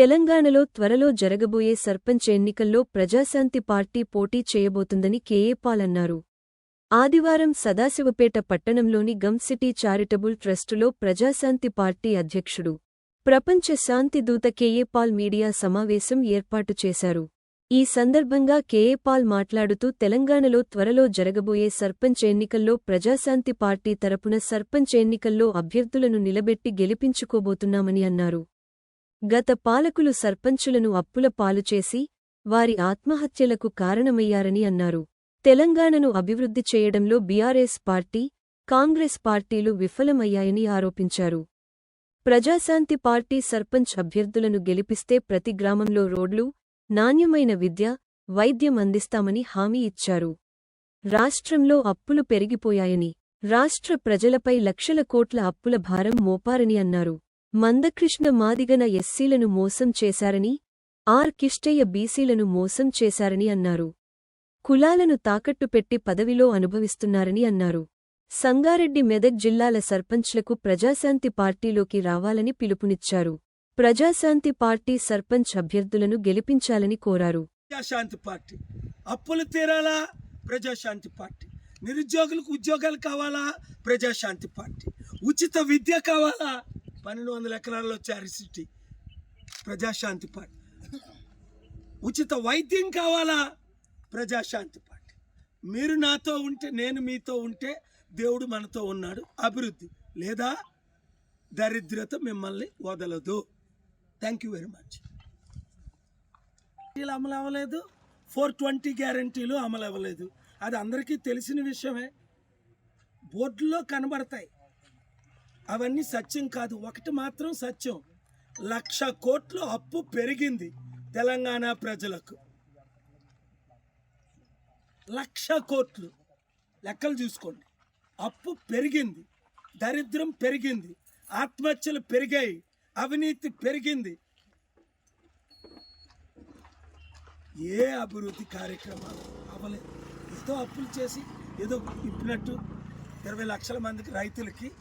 తెలంగాణలో త్వరలో జరగబోయే సర్పంచ్ ఎన్నికల్లో ప్రజాశాంతి పార్టీ పోటీ చేయబోతుందని కేఏపాల్ అన్నారు. ఆదివారం సదాశివపేట పట్టణంలోని గమ్ సిటీ చారిటబుల్ ట్రస్టులో ప్రజాశాంతి పార్టీ అధ్యక్షుడు ప్రపంచ శాంతి దూత కేఏపాల్ మీడియా సమావేశం ఏర్పాటు చేశారు. ఈ సందర్భంగా కేఏపాల్ మాట్లాడుతూ తెలంగాణలో త్వరలో జరగబోయే సర్పంచ్ ఎన్నికల్లో ప్రజాశాంతి పార్టీ తరపున సర్పంచ్ ఎన్నికల్లో అభ్యర్థులను నిలబెట్టి గెలిపించుకోబోతున్నామని అన్నారు. గత పాలకులు సర్పంచులను అప్పుల పాలుచేసి వారి ఆత్మహత్యలకు కారణమయ్యారని అన్నారు. తెలంగాణను అభివృద్ధి చేయడంలో బీఆర్ఎస్ పార్టీ కాంగ్రెస్ పార్టీలు విఫలమయ్యాయని ఆరోపించారు. ప్రజాశాంతి పార్టీ సర్పంచ్ అభ్యర్థులను గెలిపిస్తే ప్రతి గ్రామంలో రోడ్లు నాణ్యమైన విద్య వైద్యం అందిస్తామని హామీ ఇచ్చారు. రాష్ట్రంలో అప్పులు పెరిగిపోయాయని రాష్ట్ర ప్రజలపై లక్షల కోట్ల అప్పుల భారం మోపారని అన్నారు. మందకృష్ణ మాదిగన ఎస్సీలను మోసం చేశారని ఆర్ కిష్టయ్య బీసీలను మోసం చేశారని అన్నారు. కులాలను తాకట్టు పెట్టి పదవిలో అనుభవిస్తున్నారని అన్నారు. సంగారెడ్డి మెదక్ జిల్లాల సర్పంచ్లకు ప్రజాశాంతి పార్టీలోకి రావాలని పిలుపునిచ్చారు. ప్రజాశాంతి పార్టీ సర్పంచ్ అభ్యర్థులను గెలిపించాలని కోరారు. ప్రజాశాంతి పార్టీ. అప్పులు తీరాలా? ప్రజాశాంతి పార్టీ. నిరుద్యోగులకు ఉద్యోగాలు కావాలా? ప్రజాశాంతి పార్టీ. ఉచిత విద్య కావాలా? పన్నెండు వందల ఎకరాల్లో చారిసిటీ ప్రజాశాంతి పార్టీ. ఉచిత వైద్యం కావాలా? ప్రజాశాంతి పార్టీ. మీరు నాతో ఉంటే నేను మీతో ఉంటే దేవుడు మనతో ఉన్నాడు. అభివృద్ధి లేదా? దరిద్రత మిమ్మల్ని వదలదు. థ్యాంక్ యూ వెరీ మచ్ అమలు అవ్వలేదు. ఫోర్ ట్వంటీ గ్యారంటీలు అమలు అవ్వలేదు. అది అందరికీ తెలిసిన విషయమే. బోర్డులో కనబడతాయి. అవన్నీ సత్యం కాదు. ఒకటి మాత్రం సత్యం. లక్ష కోట్లు అప్పు పెరిగింది తెలంగాణ ప్రజలకు. లక్ష కోట్లు. లెక్కలు చూసుకోండి. అప్పు పెరిగింది. దరిద్రం పెరిగింది. ఆత్మహత్యలు పెరిగాయి. అవినీతి పెరిగింది. ఏ అభివృద్ధి కార్యక్రమాలు అవ్వలేదు. ఏదో అప్పులు చేసి ఏదో ఇప్పినట్టు ఇరవై లక్షల మందికి రైతులకి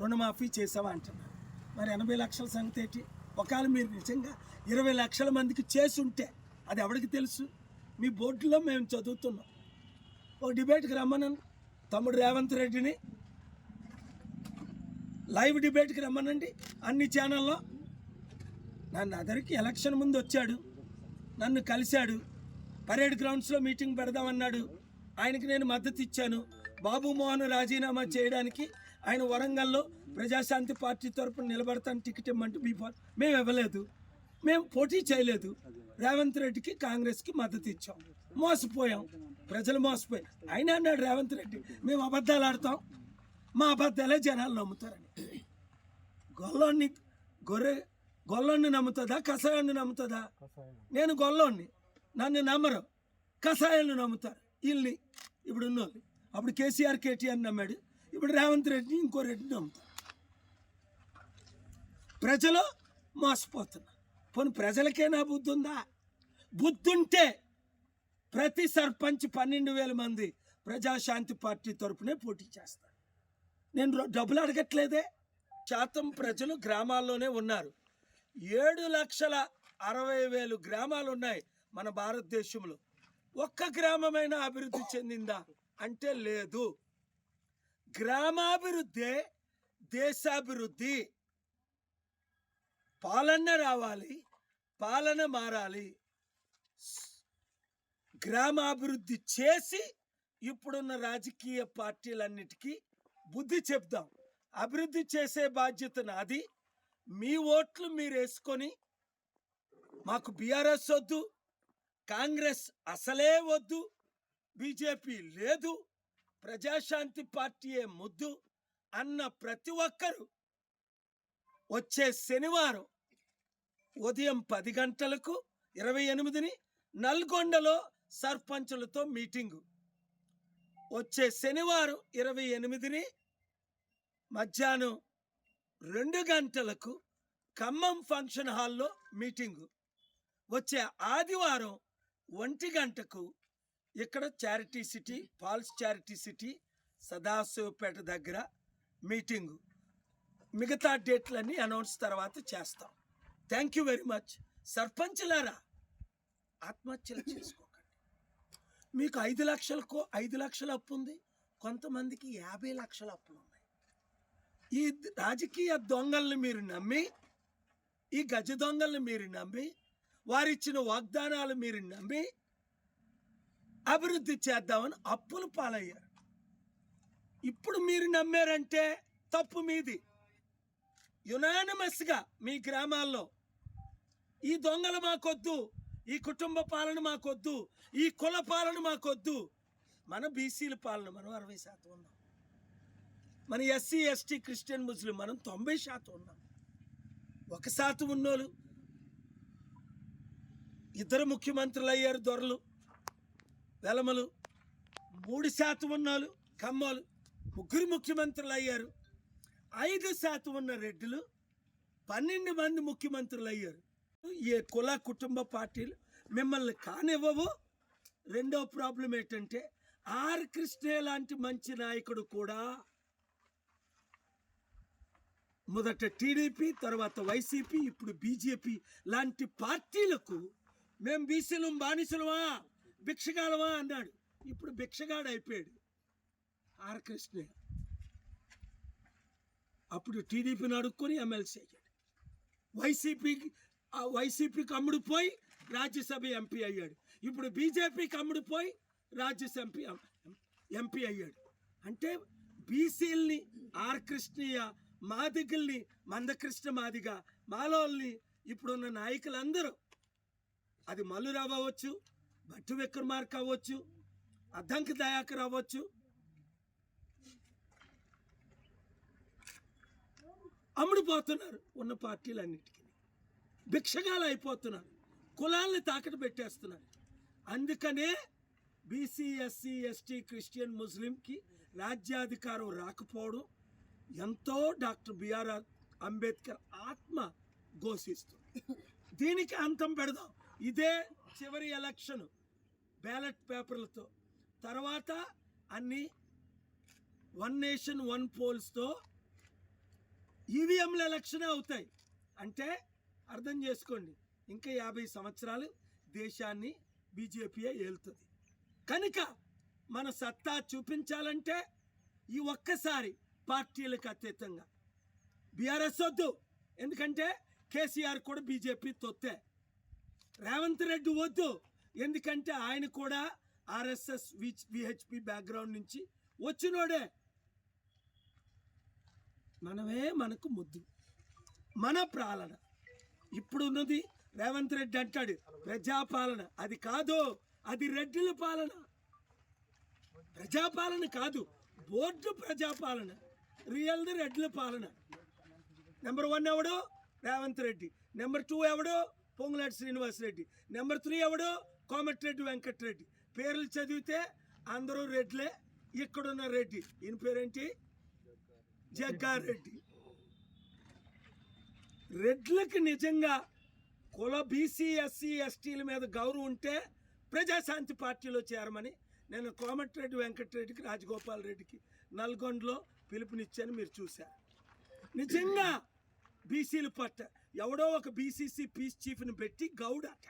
రుణమాఫీ చేసావా అంటున్నారు మరి ఎనభై లక్షల సంగతి ఏంటి? ఒకవేళ మీరు నిజంగా ఇరవై లక్షల మందికి చేసి ఉంటే అది ఎవరికి తెలుసు? మీ బోర్డులో మేము చదువుతున్నాం. ఒక డిబేట్కి రమ్మనండి తమ్ముడు రేవంత్ రెడ్డిని లైవ్ డిబేట్కి రమ్మనండి. అన్ని ఛానల్లో నన్ను అదరికి ఎలక్షన్ ముందు వచ్చాడు. నన్ను కలిశాడు. పరేడ్ గ్రౌండ్స్లో మీటింగ్ పెడదామన్నాడు. ఆయనకి నేను మద్దతు ఇచ్చాను. బాబు మోహన్ రాజీనామా చేయడానికి ఆయన వరంగల్లో ప్రజాశాంతి పార్టీ తరపున నిలబడతాను టికెట్ ఇమ్మంటే మీ మేము ఇవ్వలేదు. మేము పోటీ చేయలేదు. రేవంత్ రెడ్డికి కాంగ్రెస్కి మద్దతు ఇచ్చాం. మోసపోయాం. ప్రజలు మోసపోయాం ఆయన అన్నాడు రేవంత్ రెడ్డి మేము అబద్ధాలు ఆడతాం. మా అబద్ధాలే జనాలు నమ్ముతారని. గొల్లోని గొర్రె గొల్లోని నమ్ముతుందా? కషాయాన్ని నమ్ముతుందా? నేను గొల్లోని నన్ను నమ్మరు. కషాయాలను నమ్ముతారు. వీళ్ళని ఇప్పుడు ఉన్నోళ్ళు అప్పుడు కేసీఆర్ కేటీఆర్ నమ్మాడు. ఇప్పుడు రేవంత్ రెడ్డిని ఇంకో రెడ్డిని నమ్ముతాడు. ప్రజలు మోసపోతున్నారు. పోనీ ప్రజలకేనా బుద్ధి ఉందా? బుద్ధి ఉంటే ప్రతి సర్పంచ్ పన్నెండు వేల మంది ప్రజాశాంతి పార్టీ తరపునే పోటీ చేస్తారు. నేను డబ్బులు అడగట్లేదే. శాతం ప్రజలు గ్రామాల్లోనే ఉన్నారు. ఏడు లక్షల అరవై వేలు గ్రామాలు ఉన్నాయి మన భారతదేశంలో. ఒక్క గ్రామమైనా అభివృద్ధి చెందిందా? అంటే లేదు. గ్రామాభివృద్ధే దేశాభివృద్ధి. పాలన రావాలి పాలన మారాలి. గ్రామాభివృద్ధి చేసి ఇప్పుడున్న రాజకీయ పార్టీలన్నిటికీ బుద్ధి చెప్దాం. అభివృద్ధి చేసే బాధ్యత నాది. మీ ఓట్లు మీరు వేసుకొని మాకు బీఆర్ఎస్ వద్దు కాంగ్రెస్ అసలే వద్దు. బీజేపీ లేదు ప్రజాశాంతి పార్టీయే ముద్దు అన్న ప్రతి ఒక్కరూ వచ్చే శనివారం ఉదయం పది గంటలకు ఇరవై ఎనిమిదిని నల్గొండలో సర్పంచులతో మీటింగు. వచ్చే శనివారం ఇరవై ఎనిమిదిని మధ్యాహ్నం రెండు గంటలకు ఖమ్మం ఫంక్షన్ హాల్లో మీటింగు. వచ్చే ఆదివారం ఒంటి గంటకు ఇక్కడ charity city Paul's charity city Sadasivpet దగ్గర మీటింగు. మిగతా డేట్లన్నీ అనౌన్స్ తర్వాత చేస్తాం. థ్యాంక్ యూ వెరీ మచ్ సర్పంచ్లారా ఆత్మహత్యలు చేసుకోకండి. మీకు ఐదు లక్షలకు ఐదు లక్షల అప్పు ఉంది కొంతమందికి యాభై లక్షల అప్పులు ఉన్నాయి. ఈ రాజకీయ దొంగల్ని మీరు నమ్మి ఈ గజ దొంగల్ని మీరు నమ్మి వారిచ్చిన వాగ్దానాలు మీరు నమ్మి అభివృద్ధి చేద్దామని అప్పులు పాలయ్యారు. ఇప్పుడు మీరు నమ్మారంటే తప్పు మీది. యునానిమస్గా మీ గ్రామాల్లో ఈ దొంగలు మాకొద్దు ఈ కుటుంబ పాలన మాకొద్దు ఈ కుల పాలన మాకొద్దు. మన బీసీల పాలన మనం అరవై శాతం ఉన్నాం. మన ఎస్సీ ఎస్టీ క్రిస్టియన్ ముస్లిం మనం తొంభై శాతం ఉన్నాం. ఒక శాతం ఉన్నోళ్ళు ఇద్దరు ముఖ్యమంత్రులు అయ్యారు దొరలు. వెలమలు మూడు శాతం ఉన్నాలు కమ్మోలు ముగ్గురు ముఖ్యమంత్రులు అయ్యారు. ఐదు శాతం ఉన్న రెడ్డిలు పన్నెండు మంది ముఖ్యమంత్రులు అయ్యారు. ఏ కుల కుటుంబ పార్టీలు మిమ్మల్ని కానివ్వవు. రెండో ప్రాబ్లం ఏంటంటే ఆర్ కృష్ణే లాంటి మంచి నాయకుడు కూడా మొదట టీడీపీ తర్వాత వైసీపీ ఇప్పుడు బీజేపీ లాంటి పార్టీలకు మేము బీసీలం బానిసలమా? భిక్షగాలమా అన్నాడు. ఇప్పుడు భిక్షగాడు అయిపోయాడు ఆర్ అప్పుడు టీడీపీని అడుక్కొని ఎమ్మెల్సీ అయ్యాడు. వైసీపీకి వైసీపీకి అమ్ముడు పోయి రాజ్యసభ ఎంపీ అయ్యాడు. ఇప్పుడు బీజేపీకి అమ్ముడు పోయి రాజ్యసభ ఎంపీ అయ్యాడు. అంటే బీసీల్ని ఆర్ కృష్ణయ్య మాదిగల్ని మందకృష్ణ మాదిగ మాలోల్ని ఇప్పుడున్న నాయకులందరూ అది మల్లురావు అవ్వచ్చు భట్టు విక్రమార్క అవ్వచ్చు అద్దంకి దయాకర్ అవ్వచ్చు. అమ్ముడుపోతున్నారు ఉన్న పార్టీలన్నిటికీ. భిక్షగాలు అయిపోతున్నారు. కులాల్ని తాకట్టు పెట్టేస్తున్నారు. అందుకనే బీసీ ఎస్సీ ఎస్టీ క్రిస్టియన్ ముస్లింకి రాజ్యాధికారం రాకపోవడం ఎంతో డాక్టర్ బిఆర్ అంబేద్కర్ ఆత్మ ఘోషిస్తుంది. దీనికి అంతం పెడదాం. ఇదే చివరి ఎలక్షన్. బ్యాలెట్ పేపర్లతో. తర్వాత అన్ని వన్ నేషన్ వన్ పోల్స్తో ఈవీఎంల ఎలక్షన్ అవుతాయి. అంటే అర్థం చేసుకోండి ఇంకా యాభై సంవత్సరాలు దేశాన్ని బీజేపీయే ఏలుతుంది. కనుక మన సత్తా చూపించాలంటే ఈ ఒక్కసారి పార్టీలకు అతీతంగా. బీఆర్ఎస్ వద్దు ఎందుకంటే కేసీఆర్ కూడా బీజేపీ తొత్తే. రేవంత్ రెడ్డి వద్దు ఎందుకంటే ఆయన కూడా ఆర్ఎస్ఎస్ విహెచ్పి బ్యాక్గ్రౌండ్ నుంచి వచ్చినోడే. మనమే మనకు ముద్దు. మన పాలన ఇప్పుడు ఉన్నది రేవంత్ రెడ్డి అంటాడు ప్రజాపాలన. అది కాదు అది రెడ్డిల పాలన. ప్రజాపాలన కాదు బోర్డు ప్రజాపాలన. రియల్ది రెడ్ల పాలన. నెంబర్ వన్ ఎవడు? రేవంత్ రెడ్డి. నెంబర్ టూ ఎవడు? పొంగులాటి శ్రీనివాస్ రెడ్డి. నెంబర్ త్రీ ఎవడు? కోమటిరెడ్డి వెంకటరెడ్డి. పేర్లు చదివితే అందరూ రెడ్లే. ఇక్కడున్న రెడ్డి. ఈయన పేరేంటి? జగ్గారెడ్డి. రెడ్లకి నిజంగా కుల బీసీ ఎస్సీ ఎస్టీల మీద గౌరవం ఉంటే ప్రజాశాంతి పార్టీలో చేరమని నేను కోమటిరెడ్డి వెంకటరెడ్డికి రాజగోపాల్ రెడ్డికి నల్గొండలో పిలుపునిచ్చాను మీరు చూశారు. నిజంగా బీసీలు పట్ట. ఎవడో ఒక బీసీసీ పీస్ చీఫ్ని పెట్టి గౌడ్ అట.